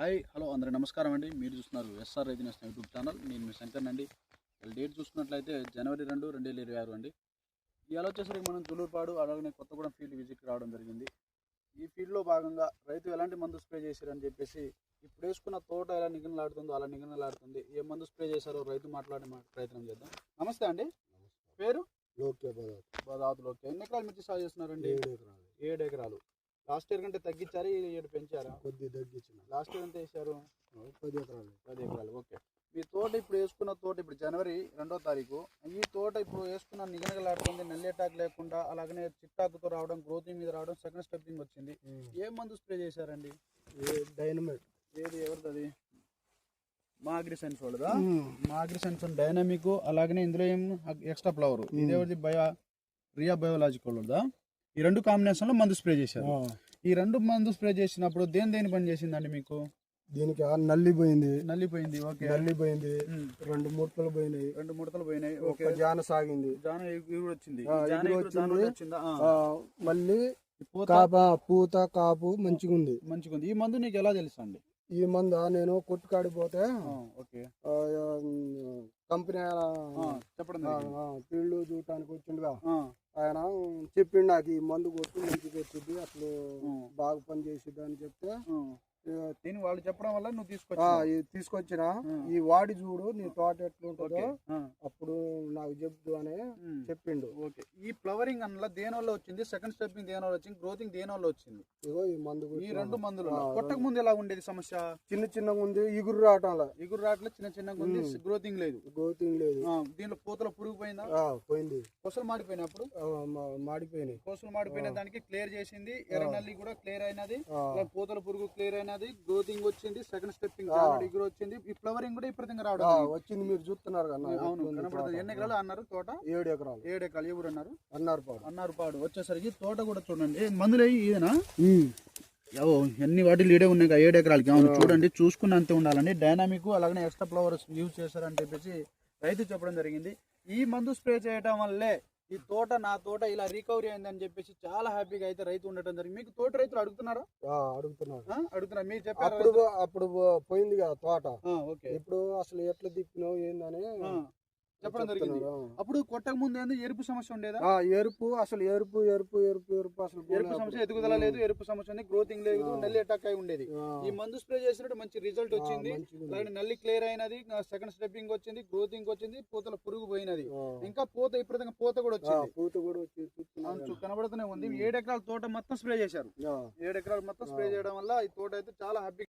Hi hello అందరి నమస్కారం అండి. మీరు చూస్తున్నారు ఎస్ఆర్ రైతు నేస్తం యూట్యూబ్ ఛానల్. నేను మీ శంకర్ అండి. వీళ్ళ డేట్ చూసుకున్నట్లయితే జనవరి రెండు రెండు వేల ఇరవై ఆరు అండి. ఇవాళ వచ్చేసరికి మనం తులూరుపాడు అలాగనే కొత్తగూడెం ఫీల్డ్ విజిట్ రావడం జరిగింది. ఈ ఫీల్డ్లో భాగంగా రైతు ఎలాంటి మందు స్ప్రే చేశారని చెప్పేసి ఇప్పుడు వేసుకున్న తోట ఎలా నిగనలాడుతుందో అలా నిగనలాడుతుంది. ఏ మందు స్ప్రే చేశారో రైతు మాట్లాడే ప్రయత్నం చేద్దాం. నమస్తే అండి. పేరు? లోకే పదార్థం బదాతులోకి ఎన్ని ఎకరాలు మిర్చి సాగు చేస్తున్నారండి? ఏడు ఎకరాలు. ఏడు ఎకరాలు. లాస్ట్ ఇయర్ కంటే తగ్గించారు? ఈ ఏడు పెంచారా? కొద్ది తగ్గించిన. లాస్ట్ ఇయర్ ఎంత వేశారు? పది ఎకరాలు. పది ఎకరాలు ఓకే. మీ తోట ఇప్పుడు వేసుకున్న తోట ఇప్పుడు జనవరి రెండో తారీఖు. ఈ తోట ఇప్పుడు వేసుకున్న నిగనగలాడుతుంది నల్లేటాకు లేకుండా అలాగనే చిట్టాకుతో రావడం గ్రోతింగ్ మీద రావడం సెకండ్ స్టెప్పింగ్ వచ్చింది. ఏ మందు స్ప్రే చేశారండి? డైనమైట్. ఏది ఎవరిది అది మాగ్రి సెన్స్ వాళ్ళదా మాగ్రి సెన్స్ డైనమిక్ అలాగనే ఇందులో ఏం ఎక్స్ట్రా ఫ్లవర్. ఇది ఎవరిది బయో రియా బయోలాజికల్ వాళ్ళదా? ఈ రెండు కాంబినేషన్లో మందు స్ప్రే చేశారు. ఈ రెండు మందు స్ప్రే చేసినప్పుడు దేని దేని పని చేసిందండి మీకు? దీనికి ఆ నల్లి పోయింది. నల్లిపోయింది ఓకే. నల్లి పోయింది. ఉమ్. రెండు ముడతలు పోయినాయి. రెండు ముడతలు పోయినాయి ఓకే. ఒక జాన సాగింది. జాన ఎగురు వచ్చింది. మళ్ళీ కాప పూత కాపు మంచిగా ఉంది. మంచిగా ఉంది ఈ మందు నీకు ఎలా తెలుసు అండి? ఈ మంద నేను కొట్టుకాడిపోతే కంపెనీ చెప్పడం. ఫీల్డ్ చూడటానికి వచ్చిండుగా. ఆయన చెప్పిండు నాకు ఈ మందు కొట్టు మంచిగా వచ్చింది అసలు బాగా పని చేసిద్ది అని చెప్తే వాళ్ళు చెప్పడం వల్ల నువ్వు తీసుకొచ్చా తీసుకొచ్చిన. ఈ వాడి చూడు నీ తోట ఎట్లుంటుందో అప్పుడు నాకు అని. చెప్పిండు. ఓకే. ఈ ఫ్లవరింగ్ అన్నలా దేని వల్ల వచ్చింది? సెకండ్ స్టెప్పింగ్ దేని వల్ల వచ్చింది? గ్రోతింగ్ దేని వల్ల వచ్చింది? ఇగో ఈ మందు ఈ. రెండు మందులు కొట్టక ముందు ఎలా ఉండేది సమస్య? చిన్న చిన్నగా ఉంది ఇగురు రావటంలా ఎగురు రావట్లేదు చిన్న చిన్నగా ఉంది ఉమ్. గ్రోతింగ్ లేదు. గోతింగ్ లేదు. దీనిలో పూతల పురుగు పోయిందా? పోయింది. కొసలు మాడిపోయినప్పుడు ఆ, మా- మాడిపోయినాయి. కోసలు మాడిపోయిన. దానికి క్లియర్ చేసింది ఎర్ర నల్లి కూడా క్లియర్ అయినది పూతల పురుగు క్లియర్ అయినది గ్రోతింగ్ వచ్చింది సెకండ్ స్టెప్పింగ్ ఆ. డిగ్రీ వచ్చింది. ఈ ఫ్లవరింగ్ కూడా ఆ, రావడం. వచ్చింది మీరు చూస్తున్నారు కదా అవును తోట. ఎన్ని ఎకరాలు అన్నారు తోట? ఏడు ఎకరాలు. ఏడు ఎకరాలు. ఎవరు అన్నారు? అన్నారు పాడు అన్నారు పాడు వచ్చేసరికి తోట కూడా చూడండి. మందులు ఇదేనా ఓ ఎన్ని వాటిలు ఈడే ఉన్నాయి కదా, ఏడు ఎకరాలకి. అవును చూడండి చూసుకున్నంతే ఉండాలండి. డైనామిక్ అలాగనే ఎక్స్ట్రా ఫ్లవర్స్ యూజ్ చేశారని చెప్పేసి రైతు చెప్పడం జరిగింది. ఈ మందు స్ప్రే చేయడం వల్లే ఈ తోట నా తోట ఇలా రికవరీ అయిందని చెప్పేసి చాలా హ్యాపీగా అయితే రైతు ఉండటం జరిగింది. మీకు తోట రైతులు అడుగుతున్నారా? అడుగుతున్నారు? అడుగుతున్నారు? మీరు చెప్పారు అప్పుడు అప్పుడు పోయింది కదా తోట. ఓకే. ఇప్పుడు అసలు ఎట్లా తిప్పినావు ఏందని చెప్పడం జరిగింది. అప్పుడు కొట్టక ముందు ఏంది? ఎరుపు సమస్య ఉండేదా? ఆ, ఎరుపు అసలు ఎరుపు ఎరుపు ఎరుపు ఎరుపు అసలు ఎరుపు సమస్య. ఎదుగుదల లేదు ఎరుపు సమస్య ఉంది గ్రోతింగ్ లేదు. నల్లి అటాక్ అయి ఉండేది. ఈ మందు స్ప్రే చేసినట్టు మంచి రిజల్ట్ వచ్చింది. అలాగే నల్లి క్లియర్ అయినది సెకండ్ స్టెప్పింగ్ వచ్చింది గ్రోతింగ్ వచ్చింది పూతల పురుగు పోయినది. ఇంకా పూత ఇప్పుడు పూత కూడా వచ్చింది. పూత కూడా వచ్చి చూస్తున్నారు అవును, చూ- కనబడుతూనే ఉంది. ఏడు ఎకరాల తోట మొత్తం స్ప్రే చేశారు. ఏడు ఎకరాలు మొత్తం స్ప్రే. చేయడం వల్ల ఈ తోట అయితే చాలా హ్యాపీ